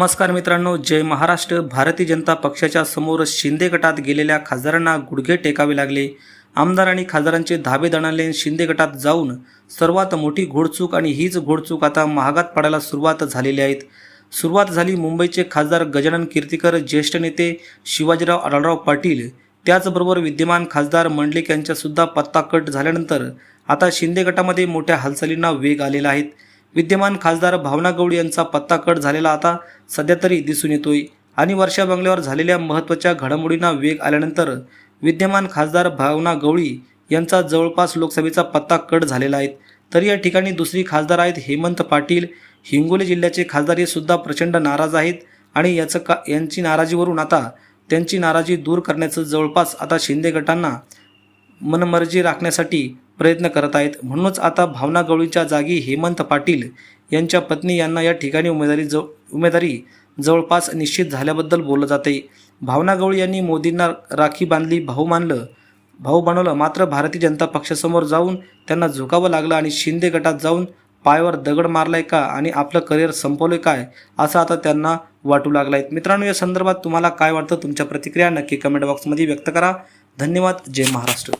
नमस्कार मित्रांनो जय महाराष्ट्र. भारतीय जनता पक्षाच्या समोर शिंदे गटात गेलेल्या खासदारांना गुडघे टेकावे लागले. आमदार आणि खासदारांचे धाबे दणाले शिंदे गटात जाऊन सर्वात मोठी घोडचूक आणि हीच घोडचूक आता महागात पडायला सुरुवात झालेली आहेत. सुरुवात झाली मुंबईचे खासदार गजानन कीर्तीकर ज्येष्ठ नेते शिवाजीराव आढळराव पाटील. त्याचबरोबर विद्यमान खासदार मंडलिक यांच्यासुद्धा पत्ता कट झाल्यानंतर आता शिंदे गटामध्ये मोठ्या हालचालींना वेग आलेला आहे. विद्यमान खासदार भावना गवळी यांचा पत्ता कट झालेला आता सध्या तरी दिसून येतोय. आणि वर्षा बंगल्यावर झालेल्या महत्त्वाच्या घडामोडींना वेग आल्यानंतर विद्यमान खासदार भावना गवळी यांचा जवळपास लोकसभेचा पत्ता कट झालेला आहे. तर या ठिकाणी दुसरी खासदार आहेत हेमंत पाटील. हिंगोली जिल्ह्याचे खासदार हे सुद्धा प्रचंड नाराज आहेत आणि याचं का यांची नाराजीवरून आता त्यांची नाराजी दूर करण्याचं जवळपास आता शिंदे गटांना मनमर्जी राखण्यासाठी प्रयत्न करत आहेत. म्हणूनच आता भावना गवळीच्या जागी हेमंत पाटील यांच्या पत्नी यांना या ठिकाणी उमेदवारी जव उमेदवारी जवळपास निश्चित झाल्याबद्दल बोललं जाते भावना गवळी यांनी मोदींना राखी बांधली भाऊ मानलं. भाऊ बनवलं मात्र भारतीय जनता पक्षासमोर जाऊन त्यांना झुकावं लागलं आणि शिंदे गटात जाऊन पायावर दगड मारलाय का आणि आपलं करिअर संपवलंय काय असं आता त्यांना वाटू लागलं आहे मित्रांनो या संदर्भात तुम्हाला काय वाटतं? तुमच्या प्रतिक्रिया नक्की कमेंट बॉक्समध्ये व्यक्त करा. धन्यवाद. जय महाराष्ट्र.